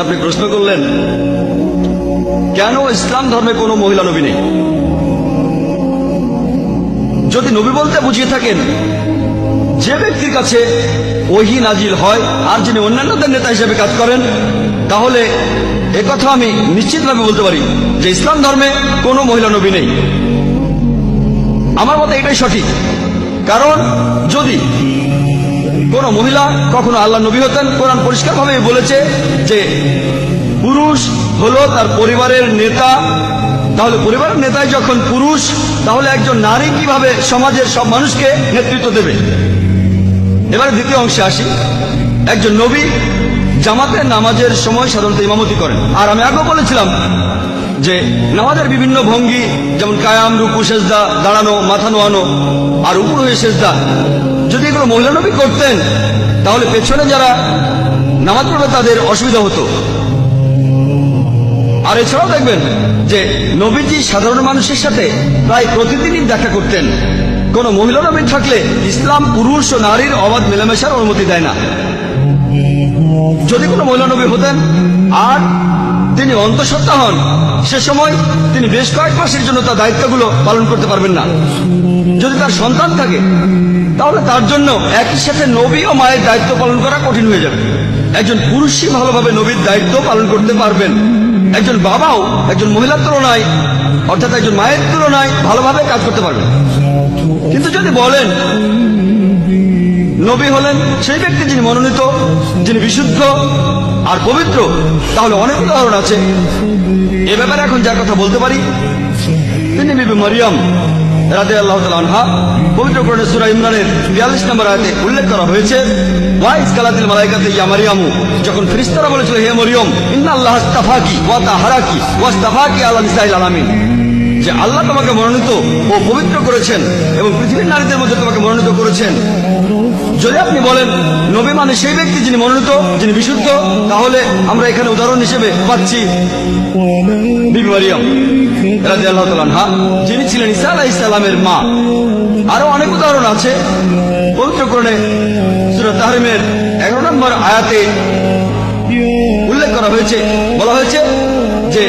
আপনি প্রশ্ন করলেন, কেন ইসলাম ধর্মে কোনো মহিলা নবী নেই? যদি নবী বলতে বুঝিয়ে থাকেন, যে ব্যক্তির কাছে ওহি নাজিল হয় আর যিনি অন্যান্যদের নেতা হিসেবে কাজ করেন, তাহলে একথা আমি নিশ্চিতভাবে বলতে পারি যে ইসলাম ধর্মে কোনো মহিলা নবী নেই। আমার মতে এটাই সঠিক। কারণ যদি কোন মহিলা কখনো আল্লাহ নবী হতেন। কোরআন পরিষ্কারভাবে বলেছে যে পুরুষ হলো তার পরিবারের নেতা। তাহলে পরিবারের নেতায় যখন পুরুষ, তাহলে একজন নারী কীভাবে সমাজের সব মানুষকে নেতৃত্ব দেবে? এবারে দ্বিতীয় অংশে আসি। একজন নবী জামাতের নামাজের সময় সাধারণত ইমামতি করেন। আর আমি আগেও বলেছিলাম যে নামাজের বিভিন্ন ভঙ্গি, যেমন কায়াম, রুকু, সেজদা, দাঁড়ানো, মাথা নোয়ানো, আর উপর হয়ে সেজদা যদি এগুলো মহিলা নবী করতেন, তাহলে পেছনে যারা নামাজ পড়বে তাদের অসুবিধা হতো। আর এছাড়াও দেখবেন যে নবীজি সাধারণ মানুষের সাথে প্রায় প্রতিদিনই দেখা করতেন। কোন মহিলা নবী থাকলে ইসলাম পুরুষ ও নারীর অবাধ মেলামেশার অনুমতি দেয় না। যদি কোনো মহিলা নবী হতেন, আর তিনি অন্তঃসত্ত্বা হন, সে সময় তিনি বেশ কয়েক মাসের জন্য তার দায়িত্বগুলো পালন করতে পারবেন না। যদি তার সন্তান থাকে তাহলে তার জন্য একই সাথে নবী ও মায়ের দায়িত্ব পালন করা কঠিন হয়ে যাবে। একজন পুরুষই ভালোভাবে নবীর দায়িত্ব পালন করতে পারবেন। একজন বাবাও, একজন মহিলার তুলনায়, অর্থাৎ একজন মায়ের তুলনায় ভালোভাবে কাজ করতে পারবেন। কিন্তু যদি বলেন, নবী হলেন সেই ব্যক্তি যিনি মনোনীত, যিনি বিশুদ্ধ আর পবিত্র, তাহলে অনেক উদাহরণ আছে। এ ব্যাপারে এখন যার কথা বলতে পারি, তিনি বিবি মরিয়ম। রাদে আল্লাহ আনহা, পবিত্র কোরআনে সুরা ইমরানের বিয়াল্লিশ নম্বর আয়াতে উল্লেখ করা হয়েছে, ওয়াইজ কালাতিল মালাইকাতে ইয়া মারিয়ামু যখন ফ্রিস্তারা বলেছিল, হে মরিয়ম ইন্না আল্লাহ ইস্তাফাকি ওয়া তাহারাকি, ওয়া ইস্তাফাকি আলা নিসাইল আলামিন। যে আল্লাহ তোমাকে মনোনীত ও পবিত্র করেছেন এবং পৃথিবীর নারীদের মধ্যে তোমাকে মনোনীত করেছেন। যদি আপনি বলেন, নবী মানে সেই ব্যক্তি যিনি মনোনীত, যিনি বিশুদ্ধ, তাহলে আমরা এখানে উদাহরণ হিসেবে পাচ্ছি যিনি ছিলেন ঈসা আলাইহিস সালামের মা। আরও অনেক উদাহরণ আছে। পবিত্র সূরা তাহরিমের 11 নম্বর আয়াতে উল্লেখ করা হয়েছে, বলা হয়েছে যে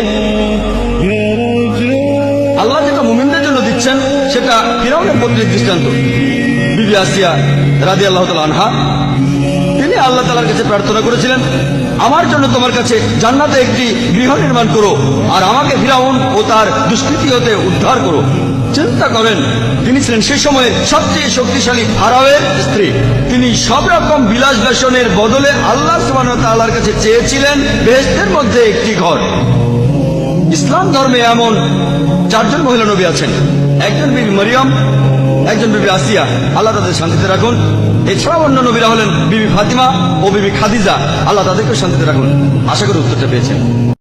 মুমিনদের সেটা ফিরাউনের পত্রের দৃষ্টান্ত। বিবি আসিয়া রাদি আল্লাহ আনহা, তিনি আল্লাহ তালার কাছে প্রার্থনা করেছিলেন, আমার জন্য তোমার কাছে জান্নাতে একটি গৃহ নির্মাণ করো, আর আমাকে ফিরাউন ও তার দুষ্কৃতি হতে উদ্ধার করো। চিন্তা করেন, তিনি ছিলেন সে সময়ে সবচেয়ে শক্তিশালী ফারাওয়ের স্ত্রী। তিনি সব রকম বিলাস বেসনের বদলে আল্লাহ সুবাহ তাল্লাহর কাছে চেয়েছিলেন বেহেস্তের মধ্যে একটি ঘর। ইসলাম ধর্মে এমন চারজন মহিলা নবী আছেন। একজন বিবি মরিয়ম, একজন বিবি আসিয়া। আল্লাহ তাদের শান্তিতে রাখুন। এছাড়াও অন্য নবীরা হলেন বিবি ফাতিমা ও বিবি খাদিজা। আল্লাহ তাদেরকে শান্তিতে রাখুন। আশা করি উত্তরটা পেয়েছেন।